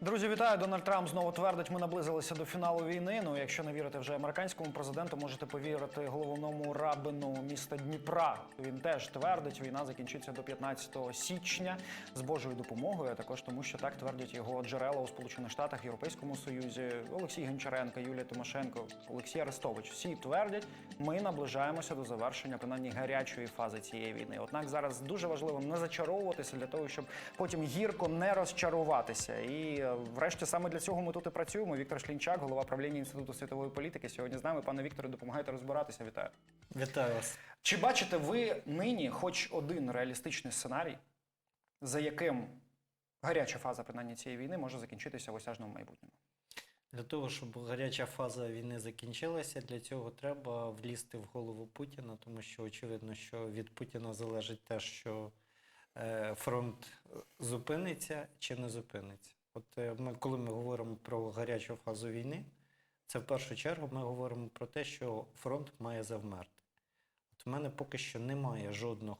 Друзі, вітаю. Дональд Трамп знову твердить, ми наблизилися до фіналу війни. Ну, якщо не вірите вже американському президенту, можете повірити головному рабину міста Дніпра. Він теж твердить, війна закінчиться до 15 січня з Божою допомогою, а також тому, що так твердять його джерела у Сполучених Штатах, Європейському Союзі, Олексій Гончаренко, Юлія Тимошенко, Олексій Арестович. Всі твердять, ми наближаємося до завершення принаймні гарячої фази цієї війни. Однак зараз дуже важливо не зачаровуватися для того, щоб потім гірко не розчаруватися. І е, врешті саме для цього ми тут і працюємо. Віктор Шлінчак, голова правління інституту світової політики. Сьогодні з нами. Пане Вікторе, допомагайте розбиратися. Вітаю. Вітаю вас. Чи бачите ви нині хоч один реалістичний сценарій, за яким гаряча фаза принаймні цієї війни може закінчитися в осяжному майбутньому? Для того, щоб гаряча фаза війни закінчилася, для цього треба влізти в голову Путіна, тому що очевидно, що від Путіна залежить те, що е, фронт зупиниться чи не зупиниться. От е, ми, коли ми говоримо про гарячу фазу війни, це в першу чергу ми говоримо про те, що фронт має завмерти. От у мене поки що немає жодних,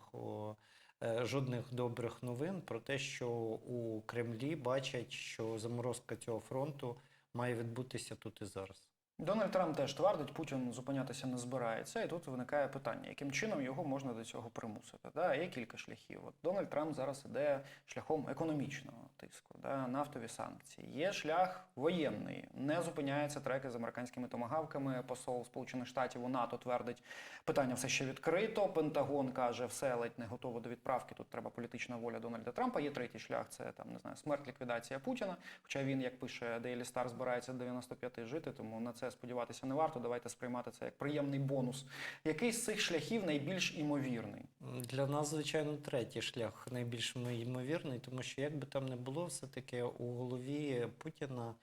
е, жодних добрих новин про те, що у Кремлі бачать, що заморозка цього фронту має відбутися тут і зараз. Дональд Трамп теж твердить, Путін зупинятися не збирається, і тут виникає питання, яким чином його можна до цього примусити. Да? Є кілька шляхів. От Дональд Трамп зараз іде шляхом економічного тиску, да? нафтові санкції. Є шлях воєнний, не зупиняються треки з американськими томагавками. Посол Сполучених Штатів у НАТО твердить, питання все ще відкрито. Пентагон каже, все ледь не готово до відправки. Тут треба політична воля Дональда Трампа. Є третій шлях, це там не знаю, смерть, ліквідація Путіна. Хоча він, як пише Daily Star, збирається до 95 жити, тому на це сподіватися не варто. Давайте сприймати це як приємний бонус. Який з цих шляхів найбільш імовірний? Для нас, звичайно, третій шлях найбільш ймовірний, тому що як би там не було, все-таки у голові Путіна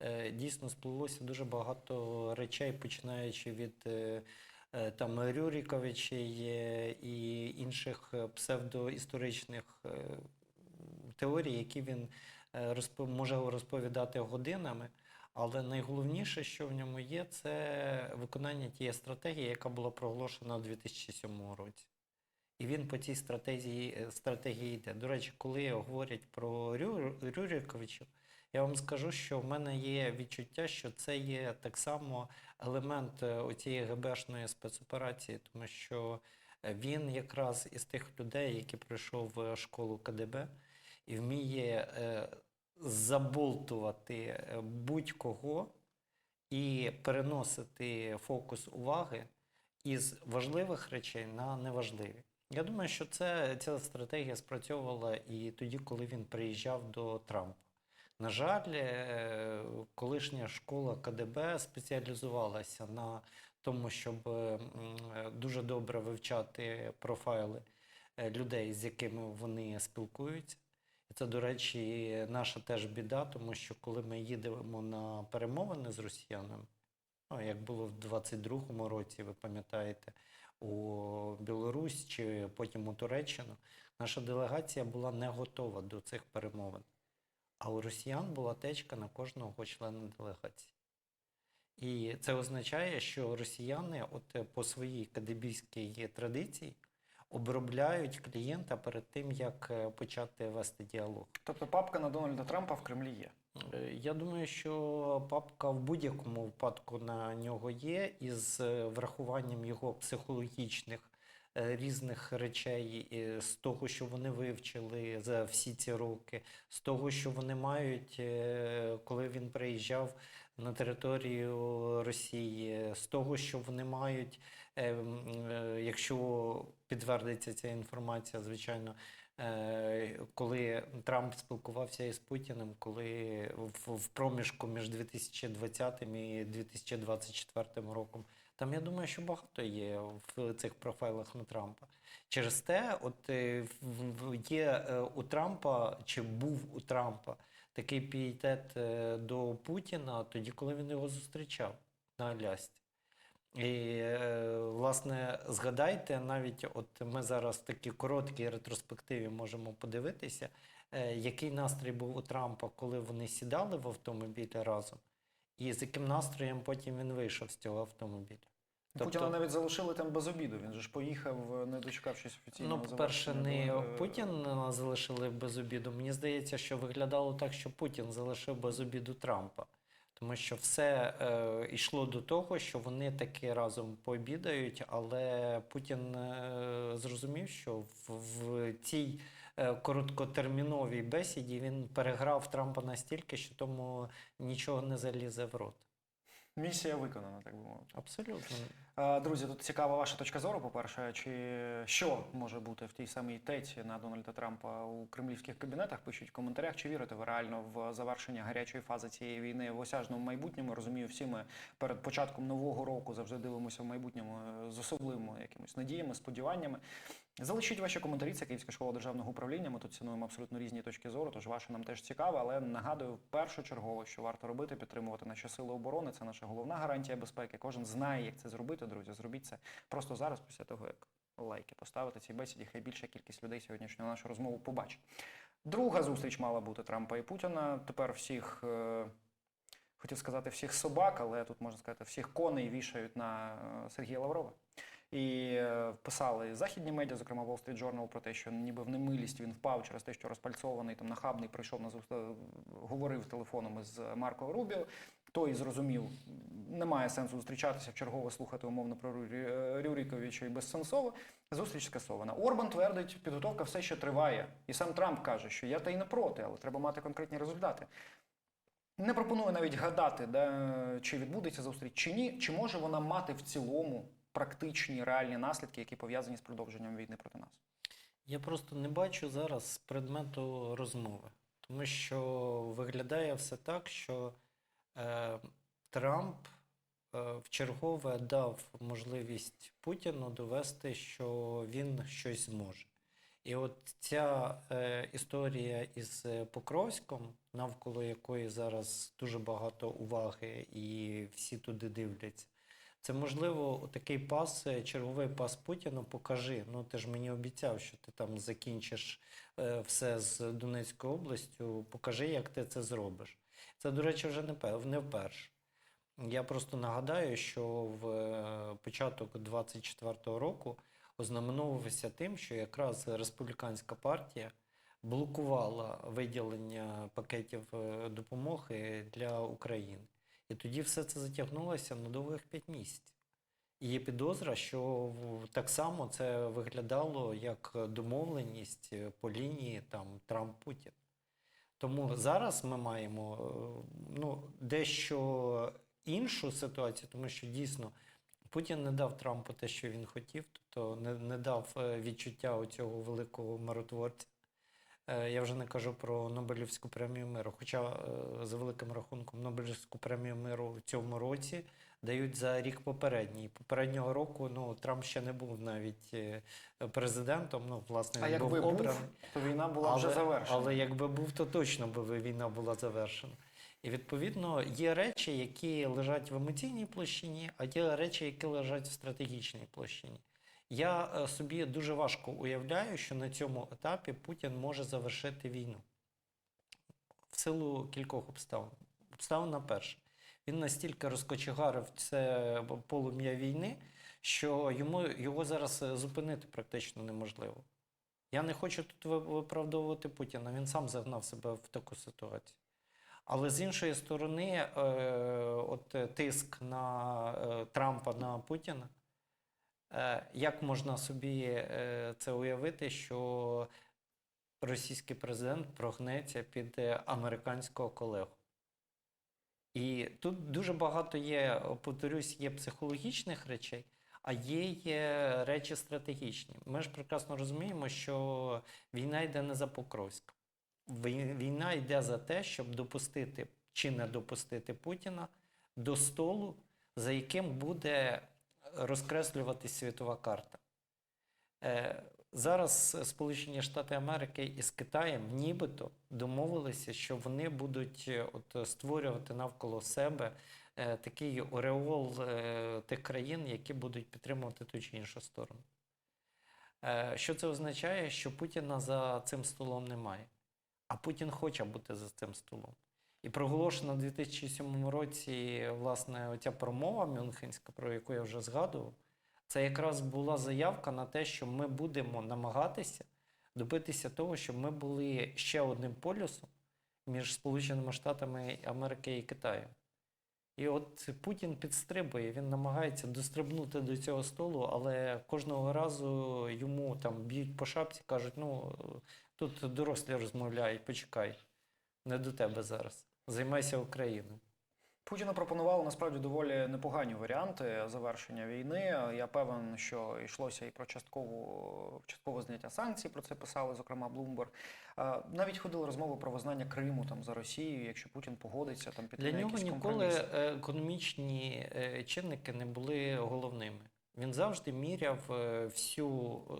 е, дійсно сплелося дуже багато речей, починаючи від е, е, там Рюріковичей і інших псевдоісторичних теорій, які він розпо- може розповідати годинами. Але найголовніше, що в ньому є, це виконання тієї стратегії, яка була проголошена у 2007 році. І він по цій стратегії, е, стратегії йде. До речі, коли говорять про Рю- Рюріковичів, я вам скажу, що в мене є відчуття, що це є так само елемент е, оцієї ГБшної спецоперації, тому що е, він якраз із тих людей, які пройшов школу КДБ і вміє заболтувати е, будь-кого і переносити фокус уваги із важливих речей на неважливі. Я думаю, що це, ця стратегія спрацьовувала і тоді, коли він приїжджав до Трампа. На жаль, е, колишня школа КДБ спеціалізувалася на тому, щоб е, дуже добре вивчати профайли людей, з якими вони спілкуються. І це, до речі, наша теж біда, тому що коли ми їдемо на перемовини з росіянами, ну, як було в 22-му році, ви пам'ятаєте, у Білорусь чи потім у Туреччину, наша делегація була не готова до цих перемовин. А у росіян була течка на кожного члена делегації. І це означає, що росіяни, от по своїй кадебійській традиції, обробляють клієнта перед тим, як е, почати вести діалог. Тобто папка на Дональда Трампа в Кремлі є. Е, Я думаю, що папка в будь-якому випадку на нього є, із е, врахуванням його психологічних різних речей, е, з того, що вони вивчили за всі ці роки, з того, що вони мають, е, коли він приїжджав на територію Росії, з того, що вони мають, е, е, якщо підтвердиться ця інформація, звичайно, Е, коли Трамп спілкувався із Путіним, коли в проміжку між 2020 і 2024 роком. Там я думаю, що багато є в цих профайлах на Трампа. Через те, от е, є е, у Трампа чи був у Трампа такий пієтет е, до Путіна тоді, коли він його зустрічав на Алясці. І, власне, згадайте, навіть от ми зараз в такій короткій ретроспективі можемо подивитися, який настрій був у Трампа, коли вони сідали в автомобілі разом, і з яким настроєм потім він вийшов з цього автомобіля. Тобто- Путіна навіть залишили там без обіду. Він же ж поїхав, не дочекавшись офіційного Ну, по-перше, не е, Путін залишили без обіду. Мені здається, що виглядало так, що Путін залишив без обіду Трампа. Тому що все е, йшло до того, що вони таки разом пообідають, але Путін е, зрозумів, що в, в цій е, короткотерміновій бесіді він переграв Трампа настільки, що тому нічого не залізе в рот. Місія виконана, так би мовити. Абсолютно. Е, Друзі, тут цікава ваша точка зору. По-перше, чи що може бути в тій самій теці на Дональда Трампа у кремлівських кабінетах? Пишіть в коментарях, чи вірите ви реально в завершення гарячої фази цієї війни в осяжному майбутньому. Розумію, всі ми перед початком нового року завжди дивимося в майбутньому е, з особливими якимись надіями, сподіваннями. Залишіть ваші коментарі. Це Київська школа державного управління. Ми тут цінуємо абсолютно різні точки зору, тож ваше нам теж цікаво. Але нагадую першочергово, що варто робити, підтримувати наші сили оборони. Це наша головна гарантія безпеки. Кожен знає, як це зробити, друзі. Зробіть це просто зараз, після того як лайки поставити цій бесіді. Хай більша кількість людей сьогоднішню нашу розмову побачить. Друга зустріч мала бути Трампа і Путіна. Тепер всіх. е, Хотів сказати всіх собак, але тут можна сказати, всіх коней вішають на е, Сергія Лаврова. І е, писали західні медіа, зокрема Wall Street Journal, про те, що ніби в немилість він впав через те, що розпальцований, там нахабний прийшов на говорив телефоном із Марко Рубіо. Той зрозумів, немає сенсу зустрічатися в чергове слухати умовно про Рюрі- Рюріковича і безсенсово. Зустріч скасована. Орбан твердить, підготовка все ще триває. І сам Трамп каже, що я та й не проти, але треба мати конкретні результати. Не пропоную навіть гадати, да, чи відбудеться зустріч, чи ні, чи може вона мати в цілому практичні реальні наслідки, які пов'язані з продовженням війни проти нас. Я просто не бачу зараз предмету розмови, тому що виглядає все так, що Трамп е, вчергове дав можливість Путіну довести, що він щось зможе. І от ця е, історія із е, Покровськом, навколо якої зараз дуже багато уваги і всі туди дивляться. Це можливо такий пас, е, черговий пас Путіну. Покажи. Ну ти ж мені обіцяв, що ти там закінчиш е, все з Донецькою областю. Покажи, як ти це зробиш. Це, до речі, вже не вперше. Я просто нагадаю, що в е, початок 24-го року ознаменовувався тим, що якраз республіканська партія блокувала виділення пакетів е, допомоги для України. І тоді все це затягнулося на довгих 5 місяців. І є підозра, що так само це виглядало як домовленість по лінії там Трамп-Путін. Тому зараз ми маємо е, ну, дещо іншу ситуацію, тому що дійсно Путін не дав Трампу те, що він хотів, тобто не, не дав е, відчуття цього великого миротворця. Е, Я вже не кажу про Нобелівську премію миру. Хоча, е, за великим рахунком, Нобелівську премію миру в цьому році дають за рік попередній. Попереднього року ну, Трамп ще не був навіть е, президентом. Ну, власне, А він якби був був, обраний. то війна була вже завершена. Але якби був, то точно би війна була завершена. І відповідно є речі, які лежать в емоційній площині, а є речі, які лежать в стратегічній площині. Я е, собі дуже важко уявляю, що на цьому етапі Путін може завершити війну в силу кількох обставин. Обставина перша. Він настільки розкочегарив це полум'я війни, що йому його зараз е, зупинити практично неможливо. Я не хочу тут виправдовувати Путіна, він сам загнав себе в таку ситуацію. Але з іншої сторони, е, от е, тиск на е, Трампа на Путіна, е, як можна собі е, це уявити, що російський президент прогнеться під е, американського колегу? І тут дуже багато є, повторюсь, є психологічних речей, а є, є речі стратегічні. Ми ж прекрасно розуміємо, що війна йде не за Покровськ. Війна йде за те, щоб допустити чи не допустити Путіна до столу, за яким буде розкреслюватись світова карта. Е, Зараз Сполучені Штати Америки із Китаєм нібито домовилися, що вони будуть е, от, створювати навколо себе е, такий ореол тих країн, які будуть підтримувати ту чи іншу сторону. Що це означає? Що Путіна за цим столом немає. А Путін хоче бути за цим столом. І проголошена в 2007 році, власне, оця промова Мюнхенська, про яку я вже згадував, це якраз була заявка на те, що ми будемо намагатися добитися того, щоб ми були ще одним полюсом між Сполученими Штатами Америки і Китаєм. І от Путін підстрибує, він намагається дострибнути до цього столу, але кожного разу йому там б'ють по шапці, кажуть: ну тут дорослі розмовляють, почекай, не до тебе зараз. Займайся Україною. Путіну пропонували насправді доволі непогані варіанти завершення війни. Я певен, що йшлося і про часткову часткове зняття санкцій. Про це писали, зокрема. Е, Навіть ходили розмови про визнання Криму там за Росією, якщо Путін погодиться там піти Для на нього ніколи компроміс. економічні е, чинники не були головними. Він завжди міряв е, всю, е,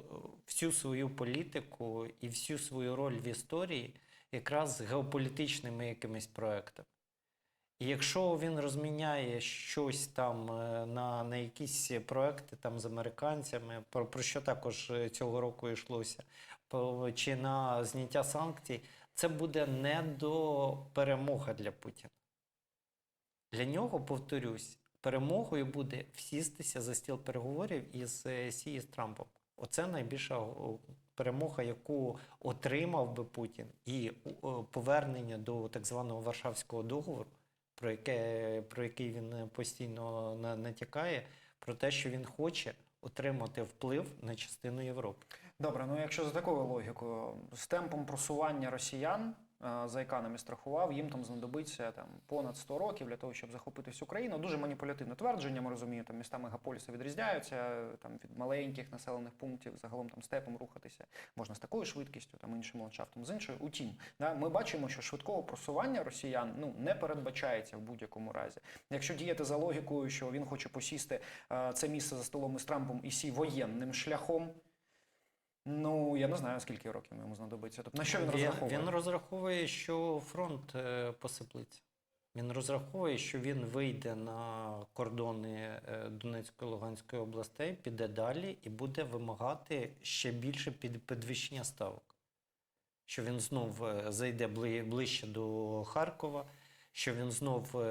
всю свою політику і всю свою роль в історії якраз геополітичними якимись проектами. І якщо він розміняє щось там е, на, на якісь проекти там з американцями, про, про що також е, цього року йшлося, чи на зняття санкцій, це буде не до перемоги для Путіна. Для нього, повторюсь, перемогою буде всістися за стіл переговорів із е, Сі і з Трампом. Оце найбільша перемога, яку отримав би Путін, і повернення до так званого Варшавського договору, про, яке, про який він постійно натякає, про те, що він хоче отримати вплив на частину Європи. Добре, ну якщо за такою логікою, з темпом просування росіян, е, за економі страхував, їм там знадобиться там понад 100 років для того, щоб захопити всю країну. Дуже маніпулятивне твердження. Ми розуміємо, там міста мегаполіси відрізняються там від маленьких населених пунктів, загалом там степом рухатися можна з такою швидкістю, там іншим ландшафтом, з іншою. Утім, да, ми бачимо, що швидкого просування росіян ну не передбачається в будь-якому разі. Якщо діяти за логікою, що він хоче посісти е, це місце за столом із Трампом і сі воєнним шляхом. Ну, я не знаю, скільки років йому знадобиться. Тобто на що він, розраховує? Він розраховує, що фронт е, посиплеться. Він розраховує, що він вийде на кордони е, Донецької Луганської областей, піде далі і буде вимагати ще більше підвищення ставок. Що він знов е, зайде ближче до Харкова, що він знов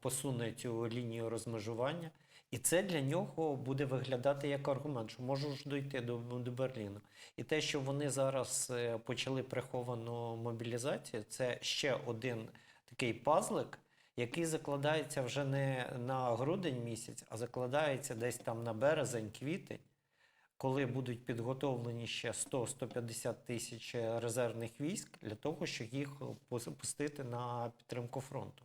посуне цю лінію розмежування. І це для нього буде виглядати як аргумент, що можу ж дойти до, до Берліну. І те, що вони зараз е, почали приховану мобілізацію, це ще один такий пазлик, який закладається вже не на грудень місяць, а закладається десь там на березень, квітень, коли будуть підготовлені ще 100-150 тисяч резервних військ для того, щоб їх пус- пустити на підтримку фронту.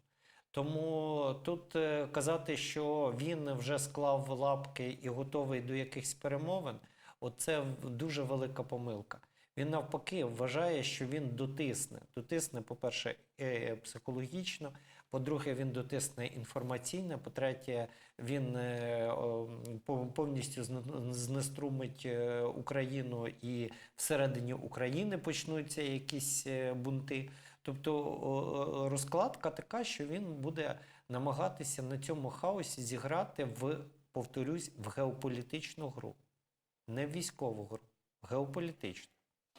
Тому тут е, казати, що він вже склав лапки і готовий до якихось перемовин, оце в- дуже велика помилка. Він навпаки вважає, що він дотисне. Дотисне, по-перше, е, психологічно, по-друге, він дотисне інформаційно, по-третє, він е, повністю знеструмить Україну і всередині України почнуться якісь бунти. Тобто розкладка така, що він буде намагатися на цьому хаосі зіграти в, повторюсь, в геополітичну гру. Не в військову гру, в геополітичну.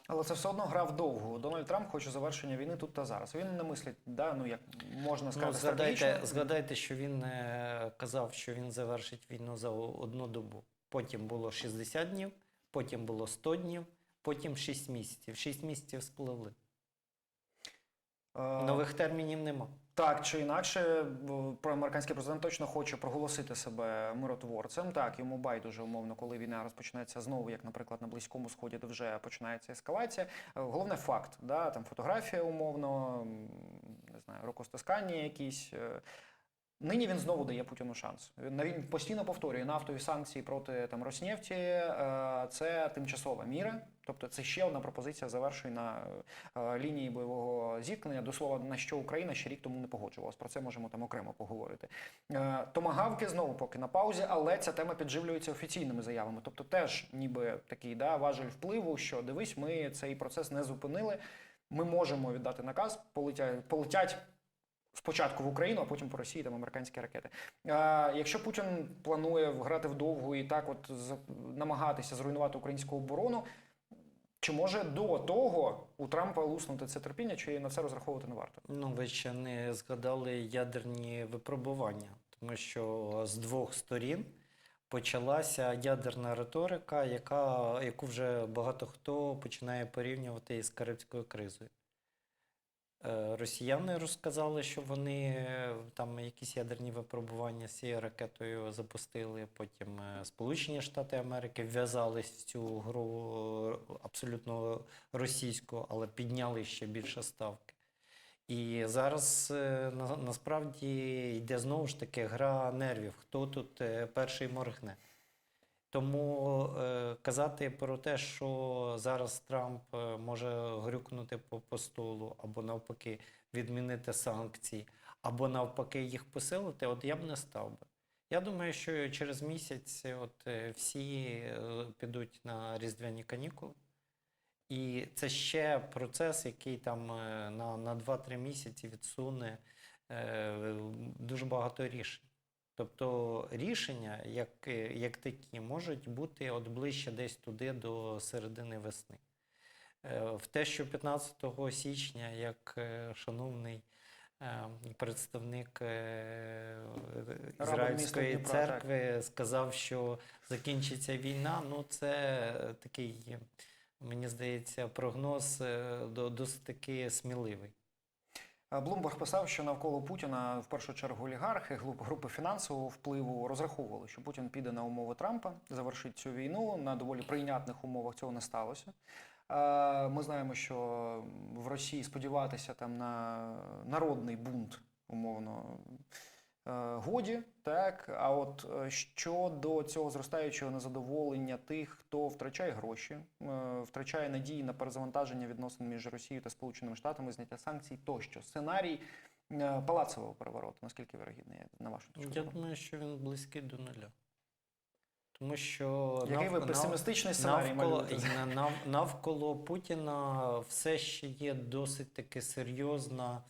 Але це все одно гра вдовгу. Дональд Трамп хоче завершення війни тут та зараз. Він не мислить, да, ну як можна Ну, сказати, згадайте, згадайте, що він е, казав, що він завершить війну за одну добу. Потім було 60 днів, потім було 100 днів, потім 6 місяців. 6 місяців спливли. Е, Нових термінів нема. Так чи інакше, проамериканський президент точно хоче проголосити себе миротворцем. Так, йому байдуже умовно, коли війна розпочнеться знову, як, наприклад, на Близькому Сході, де вже починається ескалація. Е, Головне факт, да, там фотографія умовно, не знаю, рукостискання якісь. е. Нині він знову дає Путіну шанс. Він постійно повторює нафтові санкції проти там Роснефті. Це тимчасова міра. Тобто це ще одна пропозиція завершує на е, лінії бойового зіткнення. До слова, на що Україна ще рік тому не погоджувалась. Про це можемо там окремо поговорити. Е, Томагавки знову поки на паузі, але ця тема підживлюється офіційними заявами. Тобто, теж ніби такий да, важель впливу, що дивись, ми цей процес не зупинили. Ми можемо віддати наказ, полетять, полетять спочатку в Україну, а потім по Росії там американські ракети. Е, якщо Путін планує грати вдовгу і так, от з- намагатися зруйнувати українську оборону. Чи може до того у Трампа луснути це терпіння, чи на це розраховувати не варто? Ну, ви ще не згадали ядерні випробування, тому що з двох сторін почалася ядерна риторика, яка, яку вже багато хто починає порівнювати із Карибською кризою. Е, Росіяни розказали, що вони е, там якісь ядерні випробування з цією ракетою запустили. Потім е, Сполучені Штати Америки вв'язались в цю гру абсолютно російську, але підняли ще більше ставки. І зараз на, насправді йде знову ж таки гра нервів, хто тут перший моргне. Тому е, казати про те, що зараз Трамп е, може грюкнути по, по столу, або навпаки відмінити санкції, або навпаки їх посилити, от я б не став би. Я думаю, що через місяць от, е, всі е, підуть на різдвяні канікули. І це ще процес, який там на, на 2-3 місяці відсуне е, дуже багато рішень. Тобто рішення, як, як такі, можуть бути от ближче десь туди до середини весни. Е, В те, що 15 січня, як е, шановний е, представник Ізраїльської церкви сказав, що закінчиться війна, ну це такий, мені здається, прогноз досить таки сміливий. Е, Блумберг писав, що навколо Путіна в першу чергу олігархи, групи фінансового впливу розраховували, що Путін піде на умови Трампа, завершить цю війну на доволі прийнятних умовах. Цього не сталося. Е, Ми знаємо, що в Росії сподіватися там на народний бунт, умовно. Е, Годі, так. А от е, щодо цього зростаючого незадоволення тих, хто втрачає гроші, е, втрачає надії на перезавантаження відносин між Росією та Сполученими Штатами, зняття санкцій тощо. Сценарій палацового перевороту, наскільки вирогідний, на вашу точку Я думаю, що він близький до нуля. Тому що Який ви песимістичний сценарій навколо, нав- навколо Путіна все ще є досить таки серйозна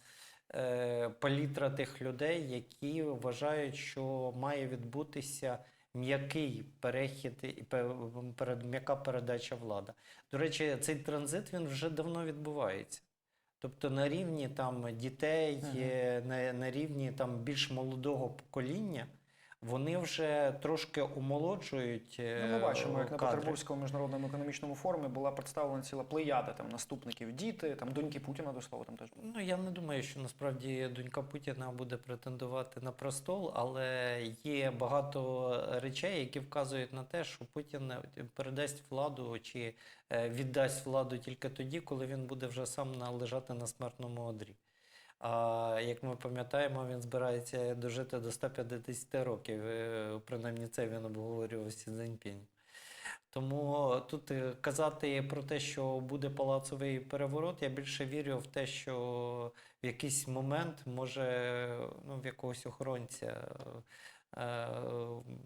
палітра тих людей, які вважають, що має відбутися м'який перехід і м'яка передача влади. До речі, цей транзит він вже давно відбувається. Тобто на рівні там дітей, е, на, на рівні там більш молодого покоління, вони вже трошки омолоджують. е, Ну, ми бачимо, як на. Петербурзькому міжнародному економічному форумі була представлена ціла плеяда там наступників діти, там доньки Путіна до слова там теж були. Ну, я не думаю, що насправді донька Путіна буде претендувати на престол, але є багато речей, які вказують на те, що Путін передасть владу чи е, віддасть владу тільки тоді, коли він буде вже сам лежати на смертному одрі. А як ми пам'ятаємо, він збирається дожити до 150 років. Е, Принаймні це він обговорював Сі Цзіньпінь. Тому тут е, казати про те, що буде палацовий переворот, я більше вірю в те, що в якийсь момент може ну, в якогось охоронця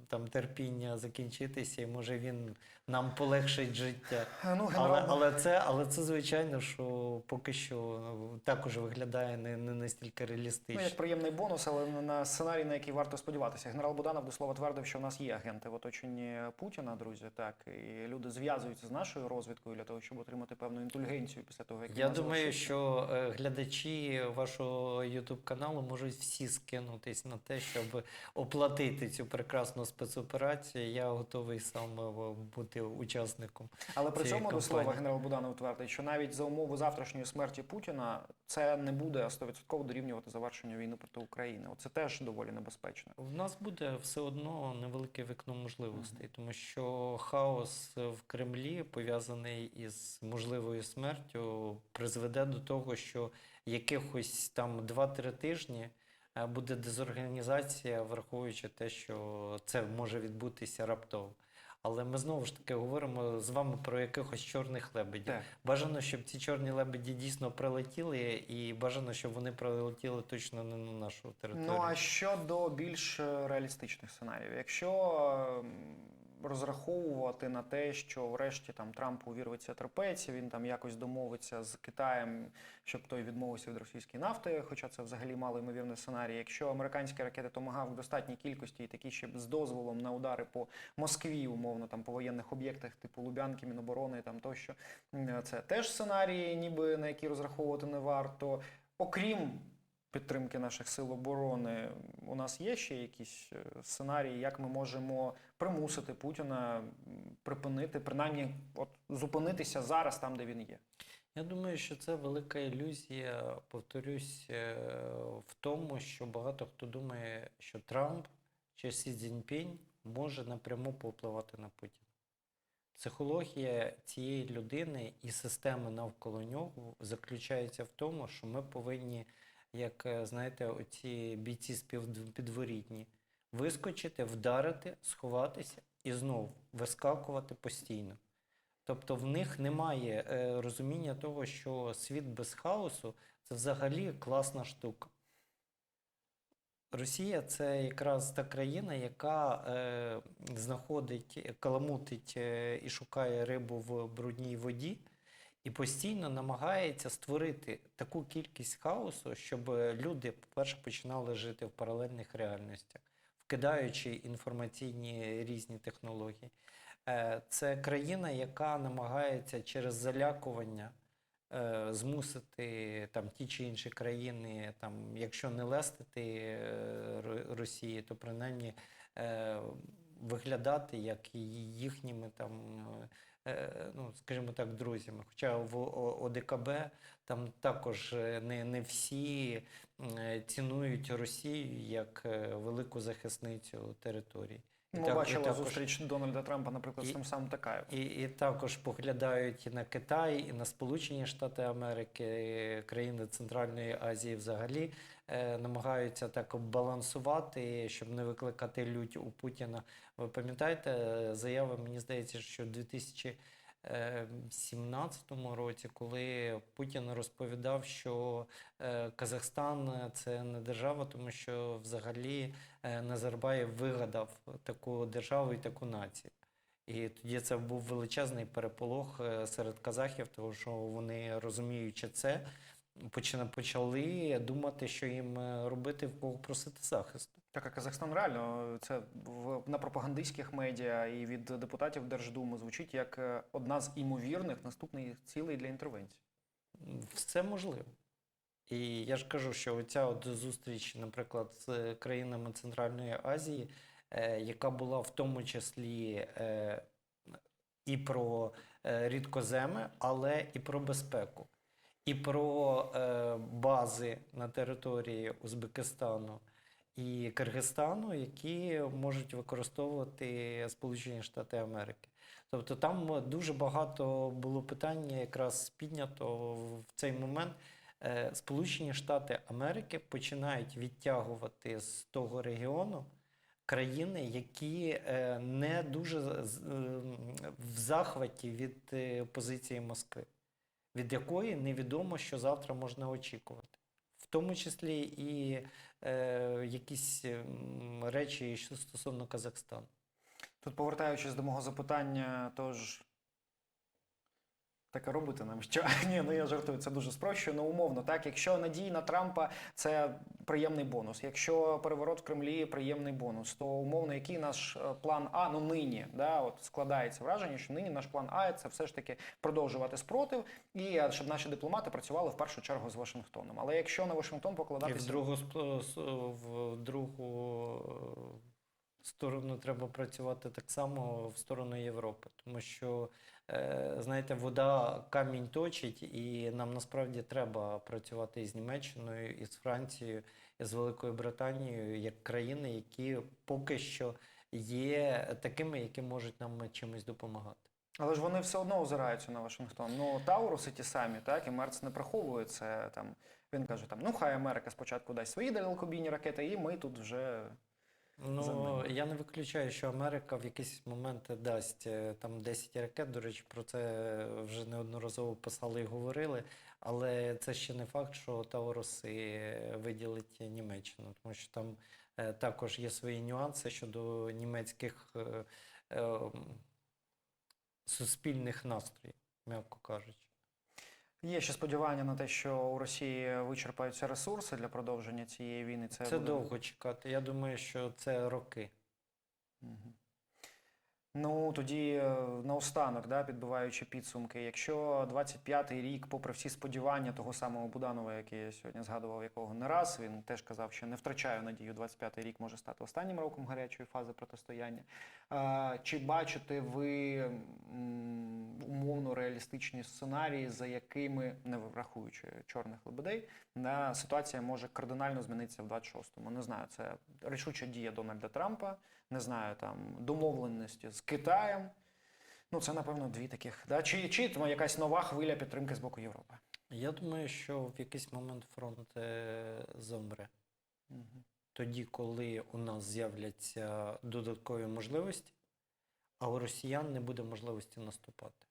там терпіння закінчитися, і може він нам полегшить життя. Е, Ну, Але, але, це, але це звичайно, що поки що ну, також виглядає не, не настільки ну, реалістично. як приємний бонус, але на сценарій, на який варто сподіватися. Генерал Буданов до слова твердив, що в нас є агенти в оточенні Путіна, друзі. Так і люди зв'язуються з нашою розвідкою для того, щоб отримати певну інтелігенцію після того, як Я думаю, що е, глядачі вашого YouTube каналу можуть всі скинутись на те, щоб оплатити цю прекрасну спецоперацію. Я готовий сам е, бути учасником. Але при цьому до слова генерал Буданов твердить, що навіть за умови завтрашньої смерті Путіна це не буде 100% дорівнювати завершенню війни проти України. Оце теж доволі небезпечно. В нас буде все одно невелике вікно можливостей, тому що хаос в Кремлі пов'язаний із можливою смертю призведе до того, що якихось там 2-3 тижні буде дезорганізація, враховуючи те, що це може відбутися раптово. Але ми знову ж таки говоримо з вами про якихось чорних лебедів. Так. Бажано, щоб ці чорні лебеді дійсно прилетіли, і бажано, щоб вони прилетіли точно не на нашу територію. Ну а щодо більш е, реалістичних сценаріїв, якщо ем, розраховувати на те, що врешті там Трампу увірветься терпець, він там якось домовиться з Китаєм, щоб той відмовився від російської нафти, хоча це взагалі мало ймовірний сценарій. Якщо американські ракети Томагавк в достатній кількості і такі ще з дозволом на удари по Москві, умовно там по воєнних об'єктах, типу Лубянки, Міноборони там тощо, м, це теж сценарії, ніби на які розраховувати не варто. Окрім підтримки наших сил оборони, у нас є ще якісь е, сценарії, як ми можемо примусити Путіна припинити, принаймні, от зупинитися зараз там, де він є. Я думаю, що це велика ілюзія, повторюсь, е, в тому, що багато хто думає, що Трамп чи Сі Цзіньпінь може напряму повпливати на Путіна. Психологія цієї людини і системи навколо нього заключається в тому, що ми повинні, як е, знаєте, оці бійці співпідворітні, вискочити, вдарити, сховатися і знову вискакувати постійно. Тобто в них немає е, розуміння того, що світ без хаосу це взагалі класна штука. Росія це якраз та країна, яка е, знаходить, каламутить е, і шукає рибу в брудній воді, і постійно намагається створити таку кількість хаосу, щоб люди, по-перше, починали жити в паралельних реальностях, вкидаючи інформаційні різні технології. Е, Це країна, яка намагається через залякування е, змусити там ті чи інші країни, там, якщо не лестити е, Росії, то принаймні е, виглядати як їхніми там, е, ну, скажімо так, друзями. Хоча в ОДКБ там також е, не, не всі е, цінують Росію як е, велику захисницю території. Ми так- і бачили також- зустріч Дональда Трампа, наприклад, з тим самим Такаєвом. і, і також поглядають і на Китай, і на Сполучені Штати Америки, країни Центральної Азії взагалі е, намагаються так балансувати, щоб не викликати лють у Путіна. Ви пам'ятаєте е, заяви, мені здається, що в 2017 році, коли Путін розповідав, що е, Казахстан це не держава, тому що взагалі е, Назарбаєв вигадав таку державу і таку націю. І тоді це був величезний переполох е, серед казахів, тому що вони, розуміючи це, почали думати, що їм е, робити, в кого просити захисту. Так, а Казахстан реально це в на пропагандистських медіа і від депутатів Держдуми звучить як е, одна з імовірних наступних цілей для інтервенції. Все можливо. І я ж кажу, що оця от зустріч, наприклад, з країнами Центральної Азії, е, яка була в тому числі е, і про е, рідкоземи, але і про безпеку, і про е, бази на території Узбекистану і Киргизстану, які можуть використовувати Сполучені Штати Америки. Тобто там дуже багато було питань якраз піднято в цей момент. Е, Сполучені Штати Америки починають відтягувати з того регіону країни, які е, не дуже в захваті від е, позиції Москви, від якої невідомо, що завтра можна очікувати. В тому числі і е, якісь речі що стосовно Казахстану. Тут, повертаючись до мого запитання, тож таке робити нам що? Ні, ну я жартую, це дуже спрощує. Ну, умовно, так, якщо надії на Трампа це приємний бонус. Якщо переворот в Кремлі приємний бонус, то умовно, який наш е, план А, ну нині, да, от складається враження, що нині наш план А це все ж таки продовжувати спротив, і е, щоб наші дипломати працювали в першу чергу з Вашингтоном. Але якщо на Вашингтон І покладатися в другу, сп- в другу е, сторону треба працювати так само в сторону Європи. Тому що, е, знаєте, вода камінь точить, і нам насправді треба працювати і з Німеччиною, і з Францією, з Великою Британією, як країни, які поки що є такими, які можуть нам чимось допомагати. Але ж вони все одно озираються на Вашингтон. Ну, Тауруси ті самі, так, і Мерц не приховує це. Там, він каже, там, ну хай Америка спочатку дасть свої далекобійні ракети, і ми тут вже. Ну, я не виключаю, що Америка в якийсь момент дасть е, там 10 ракет. До речі, про це вже неодноразово писали і говорили. Але це ще не факт, що Тауруси виділить Німеччину, тому що там е, також є свої нюанси щодо німецьких е, е, суспільних настроїв, м'яко кажучи. Є ще сподівання на те, що у Росії вичерпаються ресурси для продовження цієї війни. Це, Це буде- довго чекати. Я думаю, що це роки. Мгм. Ну тоді е, наостанок, да, підбиваючи підсумки, якщо 25-й рік, попри всі сподівання того самого Буданова, який я сьогодні згадував, якого не раз, він теж казав, що не втрачаю надію, 25-й рік може стати останнім роком гарячої фази протистояння. А, чи бачите ви умовно реалістичні сценарії, за якими, не врахуючи чорних лебедей, ситуація може кардинально змінитися в 26-му? Не знаю, це рішуча дія Дональда Трампа не знаю, там домовленості з Китаєм. Ну, це, напевно, дві таких. Да? Чи, чи там якась нова хвиля підтримки з боку Європи? Я думаю, що в якийсь момент фронт е, замре. Угу. Тоді, коли у нас з'являться додаткові можливості, а у росіян не буде можливості наступати.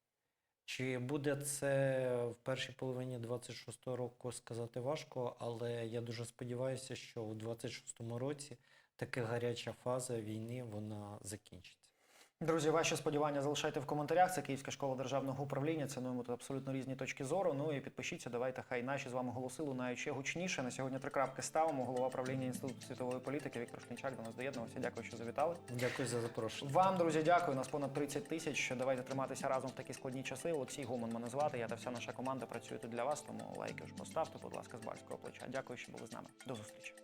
Чи буде це в першій половині 26-го року сказати важко, але я дуже сподіваюся, що у 26-му році така гаряча фаза війни вона закінчиться. Друзі, ваші сподівання залишайте в коментарях. Це Київська школа державного управління. Цінуємо тут абсолютно різні точки зору. Ну і підпишіться. Давайте хай наші з вами голоси лунають ще гучніше. На сьогодні три крапки ставимо. Голова правління інституту світової політики Віктор Шклінчак до нас доєднувався. Дякую, що завітали. Дякую за запрошення. Вам, друзі, дякую. Нас понад 30 тисяч. Давайте триматися разом в такі складні часи. Олексій Гомон мене звати. Я та вся наша команда працює тут для вас. Тому лайки ж поставте, будь ласка, з барського плеча. Дякую, що були з нами. До зустрічі.